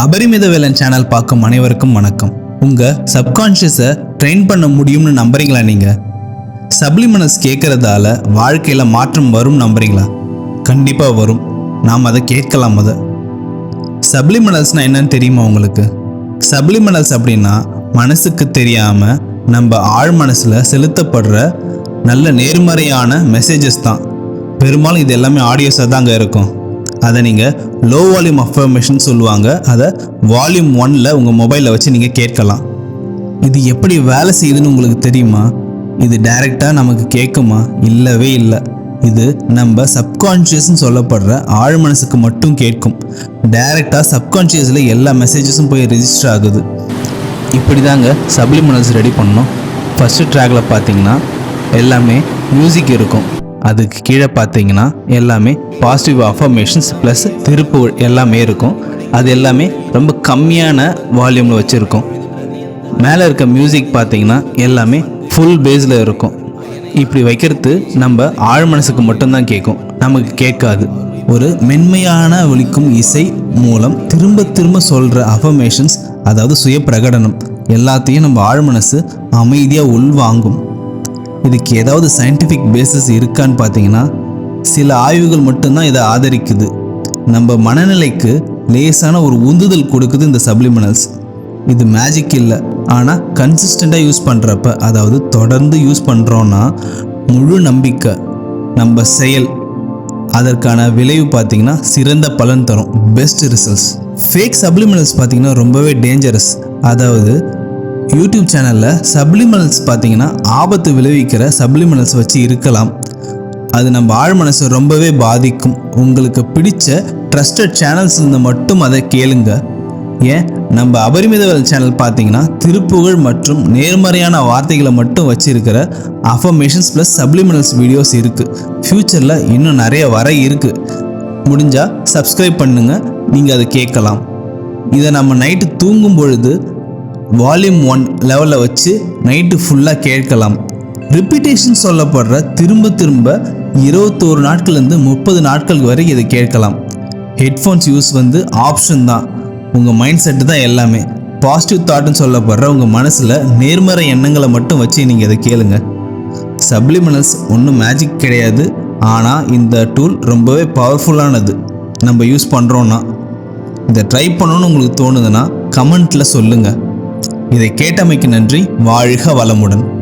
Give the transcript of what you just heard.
அபரிமித Velan channel பார்க்கும் அனைவருக்கும் வணக்கம். உங்கள் சப்கான்ஷியஸை ட்ரெயின் பண்ண முடியும்னு நம்புறீங்களா நீங்கள் சப்ளிமனஸ் கேட்குறதால வாழ்க்கையில் மாற்றம் வரும் நம்புறீங்களா? கண்டிப்பாக வரும். நாம் அதை கேட்கலாம் அதை. சப்ளிமெண்டல்ஸ்னால் என்னன்னு தெரியுமா உங்களுக்கு? சப்ளிமெண்டல்ஸ் அப்படின்னா மனசுக்கு தெரியாமல் நம்ம ஆழ் மனசில் செலுத்தப்படுற நல்ல நேர்மறையான மெசேஜஸ் தான். பெரும்பாலும் இது எல்லாமே ஆடியோஸாக தான் அங்கே இருக்கும். அதை நீங்கள் லோ வால்யூம் அஃபர்மேஷன் சொல்லுவாங்க. அதை வால்யூம் ஒன்னில் உங்கள் மொபைலில் வச்சு நீங்கள் கேட்கலாம். இது எப்படி வேலை செய்யுதுன்னு உங்களுக்கு தெரியுமா? இது டைரெக்டாக நமக்கு கேட்குமா? இல்லவே இல்லை. இது நம்ம சப்கான்ஷியஸ்னு சொல்லப்படுற ஆழ் மனசுக்கு மட்டும் கேட்கும். டைரெக்டாக சப்கான்ஷியஸில் எல்லா மெசேஜஸும் போய் ரிஜிஸ்டர் ஆகுது. இப்படி தாங்க சப்ளிமனல்ஸ் ரெடி பண்ணோம் ஃபஸ்ட்டு ட்ராக்ல பார்த்தீங்கன்னா எல்லாமே மியூசிக் இருக்கும். அதுக்கு கீழே பார்த்தீங்கன்னா எல்லாமே பாசிட்டிவ் அஃபர்மேஷன்ஸ் ப்ளஸ் திருப்பு எல்லாமே இருக்கும். அது எல்லாமே ரொம்ப கம்மியான வால்யூமில் வச்சுருக்கோம். மேலே இருக்க மியூசிக் பார்த்தீங்கன்னா எல்லாமே ஃபுல் பேஸில் இருக்கும். இப்படி வைக்கிறது நம்ம ஆழ் மனசுக்கு மட்டும்தான் கேட்கும் நமக்கு கேட்காது. ஒரு மென்மையான ஒழிக்கும் இசை மூலம் திரும்ப திரும்ப சொல்கிற அஃபர்மேஷன்ஸ் அதாவது சுய பிரகடனம் எல்லாத்தையும் நம்ம ஆழ் மனசு அமைதியாக உள்வாங்கும். இதுக்கு ஏதாவது சயின்டிஃபிக் பேசிஸ் இருக்கான்னு பார்த்தீங்கன்னா சில ஆய்வுகள் மட்டும்தான் இதை ஆதரிக்குது. நம்ம மனநிலைக்கு லேசான ஒரு உந்துதல் கொடுக்குது இந்த சப்ளிமினல்ஸ் இது மேஜிக் இல்லை. ஆனால் கன்சிஸ்டண்ட்டாக யூஸ் பண்ணுறப்ப அதாவது தொடர்ந்து யூஸ் பண்ணுறோன்னா முழு நம்பிக்கை நம்ம செயல் அதற்கான விளைவு பார்த்தீங்கன்னா சிறந்த பலன் தரும். பெஸ்ட் ரிசல்ட்ஸ் ஃபேக் சப்ளிமெண்ட்ஸ் பார்த்தீங்கன்னா ரொம்பவே டேஞ்சரஸ் அதாவது யூடியூப் சேனலில் சப்ளிமெனல்ஸ் பார்த்தீங்கன்னா ஆபத்து விளைவிக்கிற சப்ளிமெனல்ஸ் வச்சு இருக்கலாம். அது நம்ம ஆழ் மனசை ரொம்பவே பாதிக்கும். உங்களுக்கு பிடிச்ச ட்ரஸ்டட் சேனல்ஸ் இருந்து மட்டும் அதை கேளுங்க. ஏன்? நம்ம அபரிமிதவல் சேனல் பார்த்தீங்கன்னா திருப்புகழ் மற்றும் நேர்மறையான வார்த்தைகளை மட்டும் வச்சிருக்கிற அஃபர்மேஷன்ஸ் ப்ளஸ் சப்ளிமெனல்ஸ் வீடியோஸ் இருக்குது ஃப்யூச்சரில் இன்னும் நிறைய வர இருக்குது முடிஞ்சால் சப்ஸ்கிரைப் பண்ணுங்கள் நீங்கள் அதை கேட்கலாம். இதை நம்ம நைட்டு தூங்கும் பொழுது வால்யூம் ஒன் லெவலில் வச்சு நைட்டு ஃபுல்லாக கேட்கலாம். ரிப்பீட்டேஷன் சொல்லப்படுற திரும்ப திரும்ப இருபத்தோரு நாட்கள்லேருந்து முப்பது நாட்கள் வரை இதை கேட்கலாம். ஹெட்ஃபோன்ஸ் யூஸ் வந்து ஆப்ஷன் தான். உங்கள் மைண்ட் செட்டு தான் எல்லாமே. பாசிட்டிவ் தாட்னு சொல்லப்படுற உங்கள் மனசில் நேர்மறை எண்ணங்களை மட்டும் வச்சு நீங்கள் இதை கேளுங்க. சப்ளிமினல்ஸ் ஒன்றும் மேஜிக் கிடையாது. ஆனால் இந்த டூல் ரொம்பவே பவர்ஃபுல்லானது நம்ம யூஸ் பண்ணுறோன்னா இதை ட்ரை பண்ணணும்னு உங்களுக்கு தோணுதுன்னா கமெண்ட்டில் சொல்லுங்கள் இதை கேட்டமைக்கு நன்றி. வாழ்க வளமுடன்.